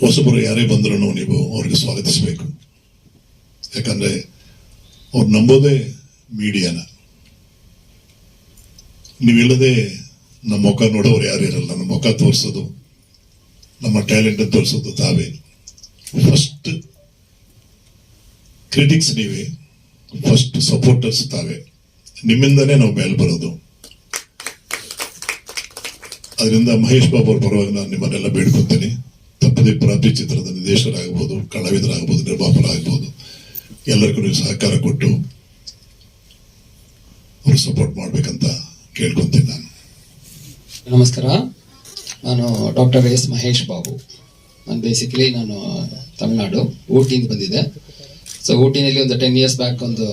ಹೊಸಬರು ಯಾರೇ ಬಂದರೂ ನೀವು ಅವ್ರಿಗೆ ಸ್ವಾಗತಿಸಬೇಕು. ಯಾಕಂದ್ರೆ ಅವ್ರು ನಂಬೋದೇ ಮೀಡಿಯಾನ. ನೀವಿಲ್ಲದೆ ನಮ್ಮ ಮುಖ ನೋಡೋರು ಯಾರು ಇರಲ್ಲ. ನಮ್ಮ ಮುಖ ತೋರಿಸೋದು, ನಮ್ಮ ಟ್ಯಾಲೆಂಟ್ ತೋರಿಸೋದು ತಾವೇ. ಫಸ್ಟ್ ಕ್ರಿಟಿಕ್ಸ್ ನೀವೇ ಫಸ್ಟ್ ಸಪೋರ್ಟರ್ಸ್ ತಾವೇ. ನಿಮ್ಮಿಂದನೇ ನಾವು ಮೇಲೆ ಬರೋದು. ಅದರಿಂದ ಮಹೇಶ್ ಬಾಬು ಅವ್ರ ಪರವಾಗಿ ನಾನು ನಿಮ್ಮನ್ನೆಲ್ಲ ಬೇಡ್ಕೊತೀನಿ. ತಪ್ಪದೇ ಪ್ರಾಪ್ತಿ ಚಿತ್ರದ ನಿರ್ದೇಶಕರಾಗಬಹುದು ಕಲಾವಿದರಾಗಬಹುದು, ನಿರ್ಮಾಪಕರಾಗಬಹುದು. ಎಲ್ಲರಿಗೂ ಸಹಕಾರ ಕೊಟ್ಟು ಅವರು ಸಪೋರ್ಟ್ ಮಾಡಬೇಕಂತ ಕೇಳ್ಕೊಂತೀನಿ ನಾನು. ನಮಸ್ಕಾರ. ನಾನು ಡಾಕ್ಟರ್ ಎಸ್ ಮಹೇಶ್ ಬಾಬು. ನಾನು ಬೇಸಿಕಲಿ ನಾನು ತಮಿಳ್ನಾಡು, ಊಟಿಯಿಂದ ಬಂದಿದ್ದೆ. ಸೊ ಊಟಿನಲ್ಲಿ ಒಂದು ಟೆನ್ ಇಯರ್ಸ್ ಬ್ಯಾಕ್ ಒಂದು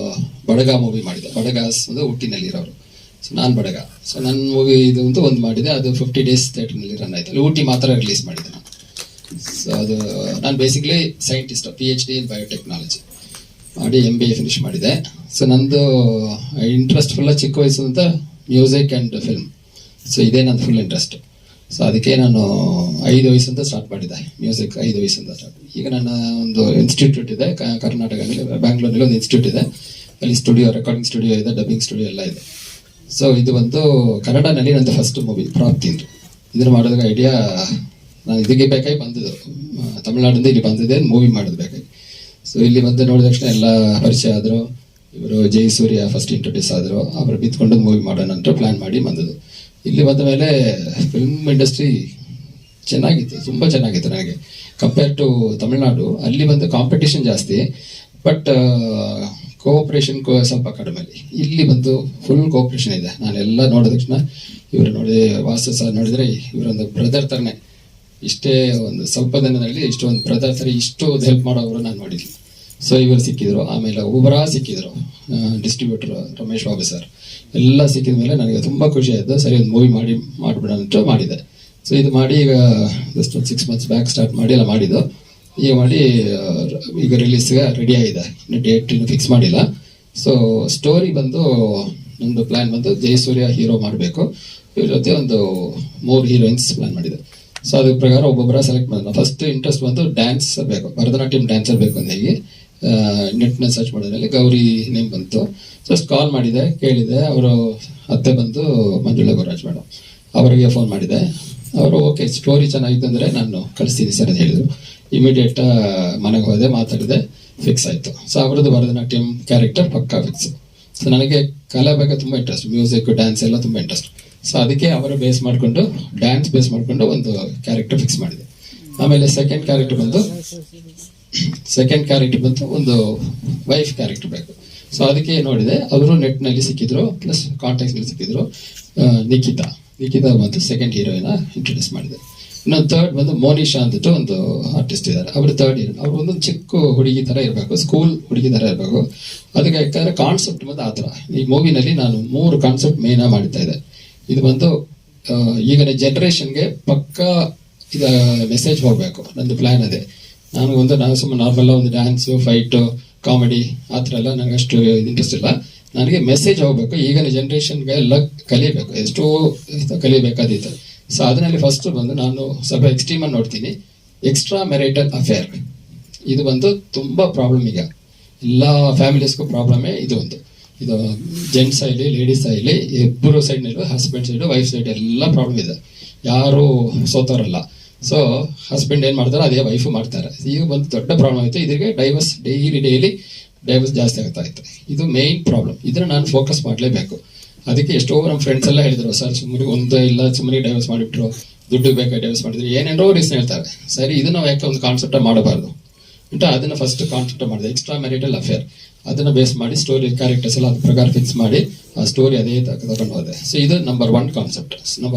ಬಡಗ ಮೂವಿ ಮಾಡಿದೆ ಬಡಗಾಸ್ ಒಂದು ಊಟಿನಲ್ಲಿ ಇರೋರು. ಸೊ ನಾನು ಬಡಗ. ಸೊ ನನ್ನ ಮೂವಿ ಇದು ಅಂತ ಒಂದು ಮಾಡಿದೆ. ಅದು ಫಿಫ್ಟಿ ಡೇಸ್ ಥಿಯೇಟರ್ನಲ್ಲಿ ರನ್ ಆಯ್ತು. ಅಲ್ಲಿ ಊಟಿ ಮಾತ್ರ ರಿಲೀಸ್ ಮಾಡಿದೆ ಅದು ನಾನು basically scientist P H D in biotechnology ಮಾಡಿ ಎಂ ಬಿ ಎ ಫಿನಿಶ್ ಮಾಡಿದೆ. ಸೊ ನಂದು ಇಂಟ್ರೆಸ್ಟ್ ಫುಲ್ಲ ಚಿಕ್ಕ ವಯಸ್ಸಿಂದ ಮ್ಯೂಸಿಕ್ ಆ್ಯಂಡ್ ಫಿಲ್ಮ್ ಸೊ ಇದೇ ನನ್ನ ಫುಲ್ ಇಂಟ್ರೆಸ್ಟ್ ಸೊ ಅದಕ್ಕೆ ನಾನು ಐದು ವಯಸ್ಸಿಂದ ಸ್ಟಾರ್ಟ್ ಮಾಡಿದೆ. ಮ್ಯೂಸಿಕ್ ಐದು ವಯಸ್ಸಿಂದ ಸ್ಟಾರ್ಟ್ ಈಗ ನನ್ನ ಒಂದು ಇನ್ಸ್ಟಿಟ್ಯೂಟ್ ಇದೆ ಕರ್ನಾಟಕದಲ್ಲಿ ಬ್ಯಾಂಗ್ಳೂರಲ್ಲಿ ಒಂದು ಇನ್ಸ್ಟಿಟ್ಯೂಟ್ ಇದೆ. ಅಲ್ಲಿ ಸ್ಟುಡಿಯೋ ರೆಕಾರ್ಡಿಂಗ್ ಸ್ಟುಡಿಯೋ ಇದೆ ಡಬ್ಬಿಂಗ್ ಸ್ಟುಡಿಯೋ ಎಲ್ಲ ಇದೆ. ಸೊ ಇದು ಬಂದು ಕನ್ನಡನಲ್ಲಿ ನಂದು ಫಸ್ಟ್ ಮೂವಿ ಪ್ರಾಪ್ತಿಂದು ಇದನ್ನು ಮಾಡೋದಾಗ ಐಡಿಯಾ ನಾನು ಇದಕ್ಕೆ ಬೇಕಾಗಿ ಬಂದಿದ್ದು. ತಮಿಳ್ನಾಡಿಂದ ಇಲ್ಲಿ ಬಂದಿದ್ದೆ ಮೂವಿ ಮಾಡೋದು ಬೇಕಾಗಿ. ಸೊ ಇಲ್ಲಿ ಬಂದು ನೋಡಿದ ತಕ್ಷಣ ಎಲ್ಲ ಪರಿಚಯ ಆದರು. ಇವರು ಜೈ ಸೂರ್ಯ ಫಸ್ಟ್ ಇಂಟ್ರೊಡ್ಯೂಸ್ ಆದರು. ಅವರು ಬಿತ್ಕೊಂಡು ಮೂವಿ ಮಾಡೋಣ ಅಂತ ಪ್ಲಾನ್ ಮಾಡಿ ಬಂದದ್ದು. ಇಲ್ಲಿ ಬಂದ ಮೇಲೆ ಫಿಲ್ಮ್ ಇಂಡಸ್ಟ್ರಿ ಚೆನ್ನಾಗಿತ್ತು, ತುಂಬ ಚೆನ್ನಾಗಿತ್ತು ನನಗೆ. ಕಂಪೇರ್ ಟು ತಮಿಳ್ನಾಡು, ಅಲ್ಲಿ ಬಂದು ಕಾಂಪಿಟೇಷನ್ ಜಾಸ್ತಿ ಬಟ್ ಕೋಆಪ್ರೇಷನ್ ಸ್ವಲ್ಪ ಕಡಿಮೆ. ಇಲ್ಲಿ ಬಂದು ಫುಲ್ ಕೋಆಪ್ರೇಷನ್ ಇದೆ. ನಾನೆಲ್ಲ ನೋಡಿದ ತಕ್ಷಣ, ಇವರು ನೋಡಿ ವಾಸ್ತು ಸಹ ನೋಡಿದ್ರೆ ಇವರೊಂದು ಬ್ರದರ್ ಥರನೇ ಇಷ್ಟೇ ಒಂದು ಸ್ವಲ್ಪ ದಿನದಲ್ಲಿ ಇಷ್ಟೊಂದು ಬ್ರದರ್ ಥರ ಇಷ್ಟು ಹೆಲ್ಪ್ ಮಾಡೋರು ನಾನು ನೋಡಿದ್ವಿ ಸೊ ಇವರು ಸಿಕ್ಕಿದ್ರು. ಆಮೇಲೆ ಒಬ್ಬರ ಸಿಕ್ಕಿದ್ರು. Distributor Ramesh Babu sir. ಎಲ್ಲ ಸಿಕ್ಕಿದ ಮೇಲೆ ನನಗೆ ತುಂಬ ಖುಷಿ ಆಯಿತು. ಸರಿ, ಒಂದು ಮೂವಿ ಮಾಡಿ, ಮಾಡಿಬಿಡೋಣ ಅಂತ ಮಾಡಿದೆ. ಸೊ ಇದು ಮಾಡಿ ಈಗ ಜಸ್ಟ್ ಒಂದು ಸಿಕ್ಸ್ ಮಂತ್ಸ್ ಬ್ಯಾಕ್ ಸ್ಟಾರ್ಟ್ ಮಾಡಿ ಎಲ್ಲ ಮಾಡಿದ್ದು. ಈಗ ಮಾಡಿ ಈಗ ರಿಲೀಸ್ಗೆ ರೆಡಿ ಆಗಿದೆ. ಇನ್ನು ಡೇಟ್ ಇನ್ನು ಫಿಕ್ಸ್ ಮಾಡಿಲ್ಲ. ಸೊ ಸ್ಟೋರಿ ಬಂದು ನಮ್ಮದು ಪ್ಲ್ಯಾನ್ ಬಂದು ಜಯಸೂರ್ಯ ಹೀರೋ ಮಾಡಬೇಕು. ಇವ್ರ ಜೊತೆ ಒಂದು ಮೂರು ಹೀರೋಯಿನ್ಸ್ ಪ್ಲ್ಯಾನ್ ಮಾಡಿದೆ. ಸೊ ಅದ್ರ ಪ್ರಕಾರ ಒಬ್ಬೊಬ್ಬರ ಸೆಲೆಕ್ಟ್ ಮಾಡಿದ್ರು ಫಸ್ಟ್ ಇಂಟ್ರೆಸ್ಟ್ ಬಂದು ಡ್ಯಾನ್ಸ್ ಬೇಕು. ಭರತನಾಟ್ಯಂ ಡ್ಯಾನ್ಸರ್ ಬೇಕು ಅಂತ ಹೇಳಿ ನೆಟ್ನ ಸರ್ಚ್ ಮಾಡೋದ್ರಲ್ಲಿ ಗೌರಿ ನೇಮ್ ಬಂತು. ಜಸ್ಟ್ ಕಾಲ್ ಮಾಡಿದೆ, ಕೇಳಿದೆ. ಅವರು ಅತ್ತೆ ಬಂದು ಮಂಜುಳಾ ಗುರುರಾಜ್ ಮೇಡಮ್ ಅವರಿಗೆ ಫೋನ್ ಮಾಡಿದೆ. ಅವರು ಓಕೆ ಸ್ಟೋರಿ ಚೆನ್ನಾಗಿತ್ತು ಅಂದರೆ ನಾನು ಕಳಿಸ್ತೀನಿ ಸರ್ ಅಂತ ಹೇಳಿದರು. ಇಮಿಡಿಯೇಟ್ ಮನೆಗೆ ಹೋದೆ, ಮಾತಾಡಿದೆ ಫಿಕ್ಸ್ ಆಯಿತು. ಸೊ ಅವರದ್ದು ಭರತನಾಟ್ಯಂ ಕ್ಯಾರೆಕ್ಟರ್ ಪಕ್ಕಾ ಫಿಕ್ಸ್ ಸೊ ನನಗೆ ಕಲೆ ಬಗ್ಗೆ ತುಂಬ ಇಂಟ್ರೆಸ್ಟ್ ಮ್ಯೂಸಿಕ್ ಡ್ಯಾನ್ಸ್ ಎಲ್ಲ ತುಂಬ ಇಂಟ್ರೆಸ್ಟ್ ಸೊ ಅದಕ್ಕೆ ಅವರು ಬೇಸ್ ಮಾಡಿಕೊಂಡು ಡ್ಯಾನ್ಸ್ ಬೇಸ್ ಮಾಡಿಕೊಂಡು ಒಂದು ಕ್ಯಾರೆಕ್ಟರ್ ಫಿಕ್ಸ್ ಮಾಡಿದೆ ಆಮೇಲೆ ಸೆಕೆಂಡ್ ಕ್ಯಾರೆಕ್ಟರ್ ಬಂದು ಸೆಕೆಂಡ್ ಕ್ಯಾರೆಕ್ಟರ್ ಬಂತು ಒಂದು ವೈಫ್ ಕ್ಯಾರೆಕ್ಟರ್ ಬೇಕು. ಸೊ ಅದಕ್ಕೆ ನೋಡಿದೆ ಅವರು ನೆಟ್ನಲ್ಲಿ ಸಿಕ್ಕಿದ್ರು ಪ್ಲಸ್ ಕಾಂಟ್ಯಾಕ್ಟ್ನಲ್ಲಿ ಸಿಕ್ಕಿದ್ರು ನಿಖಿತಾ. ನಿಖಿತಾ ಬಂದು ಸೆಕೆಂಡ್ ಹೀರೋಯಿನ ಇಂಟ್ರೊಡ್ಯೂಸ್ ಮಾಡಿದೆ. ಇನ್ನೊಂದು ಥರ್ಡ್ ಬಂದು ಮೋನಿಶಾ ಅಂದ್ಬಿಟ್ಟು ಒಂದು ಆರ್ಟಿಸ್ಟ್ ಇದ್ದಾರೆ. ಅವರು ಥರ್ಡ್ ಹೀರೋ ಅವ್ರು ಒಂದೊಂದು ಚಿಕ್ಕ ಹುಡುಗಿ ಥರ ಇರಬೇಕು ಸ್ಕೂಲ್ ಹುಡುಗಿ ಥರ ಇರಬೇಕು. ಅದಕ್ಕೆ ಯಾಕಂದರೆ ಕಾನ್ಸೆಪ್ಟ್ ಬಂದು ಆ ಥರ. ಈ ಮೂವಿನಲ್ಲಿ ನಾನು ಮೂರು ಕಾನ್ಸೆಪ್ಟ್ ಮೇನಾಗಿ ಮಾಡ್ತಾ ಇದೆ ಇದು ಬಂದು ಈಗಿನ ಜನ್ರೇಷನ್ಗೆ ಪಕ್ಕಾ ಇದು ಮೆಸೇಜ್ ಹೋಗಬೇಕು. ನಂದು ಪ್ಲ್ಯಾನ್ ಅದೇ. ನಾನು ಒಂದು, ನಾನು ಸುಮ್ಮನೆ ನಾರ್ಮಲ್ ಒಂದು ಡ್ಯಾನ್ಸು ಫೈಟು ಕಾಮಿಡಿ ಆ ಥರ ಎಲ್ಲ ನನಗೆ ಅಷ್ಟು ಇಂಟ್ರೆಸ್ಟ್ ಇಲ್ಲ. ನನಗೆ ಮೆಸೇಜ್ ಹೋಗಬೇಕು. ಈಗಿನ ಜನ್ರೇಷನ್ಗೆ ಎಲ್ಲ ಕಲಿಬೇಕು. ಎಷ್ಟೋ ಕಲಿಬೇಕಾದಿತ್ತು ಸೊ ಅದರಲ್ಲಿ ಫಸ್ಟ್ ಬಂದು ನಾನು ಸ್ವಲ್ಪ ಎಕ್ಸ್ಟ್ರೀಮ್ ನೋಡ್ತೀನಿ. ಎಕ್ಸ್ಟ್ರಾ ಮೆರಿಟಲ್ ಅಫೇರ್ ಇದು ಬಂದು ತುಂಬ ಪ್ರಾಬ್ಲಮ್ ಈಗ. ಎಲ್ಲ ಫ್ಯಾಮಿಲೀಸ್ಗೂ ಪ್ರಾಬ್ಲಮೇ ಇದು ಒಂದು. ಇದು ಜೆಂಟ್ಸ್ ಆಗಲಿ ಲೇಡೀಸ್ ಆಗಲಿ ಇಬ್ಬರು ಸೈಡ್ನಲ್ಲೂ ಹಸ್ಬೆಂಡ್ ಸೈಡು ವೈಫ್ ಸೈಡ್ ಎಲ್ಲ ಪ್ರಾಬ್ಲಮ್ ಇದೆ. ಯಾರು ಸೋತಾರಲ್ಲ. ಸೊ ಹಸ್ಬೆಂಡ್ ಏನು ಮಾಡ್ತಾರೆ, ಅದೇ ವೈಫು ಮಾಡ್ತಾರೆ. ಈಗ ಒಂದು ದೊಡ್ಡ ಪ್ರಾಬ್ಲಮ್ ಆಯಿತು. ಇದಕ್ಕೆ ಡೈವರ್ಸ್ ಡೈಲಿ ಡೈಲಿ ಡೈವರ್ಸ್ ಜಾಸ್ತಿ ಆಗ್ತಾ ಇತ್ತು. ಇದು ಮೇನ್ ಪ್ರಾಬ್ಲಮ್ ಇದನ್ನ ನಾನು ಫೋಕಸ್ ಮಾಡಲೇಬೇಕು. ಅದಕ್ಕೆ ಎಷ್ಟೋ ನಮ್ಮ ಫ್ರೆಂಡ್ಸ್ ಎಲ್ಲ ಹೇಳಿದರು, ಸರ್, ಸುಮ್ಮನೆ ಒಂದು ಇಲ್ಲ, ಸುಮ್ಮನೆ ಡೈವರ್ಸ್ ಮಾಡಿಬಿಟ್ರು ದುಡ್ಡು ಬೇಕಾ ಡೈವರ್ಸ್ ಮಾಡಿದ್ರು. ಏನೇನೋ ರೀಸನ್ ಹೇಳ್ತಾರೆ. ಸರಿ, ಇದನ್ನು ಯಾಕೆ ಒಂದು ಕಾನ್ಸೆಪ್ಟ್ ಮಾಡಬಾರ್ದು? ಅಂತ ಅದನ್ನ ಫಸ್ಟ್ ಕಾನ್ಸೆಪ್ಟ್ ಮಾಡಿದೆ. ಎಕ್ಸ್ಟ್ರಾ ಮ್ಯಾರಿಟಲ್ ಅಫೇರ್ ಅದನ್ನ ಬೇಸ್ ಮಾಡಿ ಸ್ಟೋರಿ ಕ್ಯಾರೆಕ್ಟರ್ಸ್ ಎಲ್ಲ ಅದ್ರ ಪ್ರಕಾರ ಫಿಕ್ಸ್ ಮಾಡಿ, ಆ ಸ್ಟೋರಿ ಅದೇ ತಗೊಂಡು ಹೋದೆ. ಸೊ ಇದು ನಂಬರ್ ಒನ್ ಕಾನ್ಸೆಪ್ಟ್ ನಂಬರ್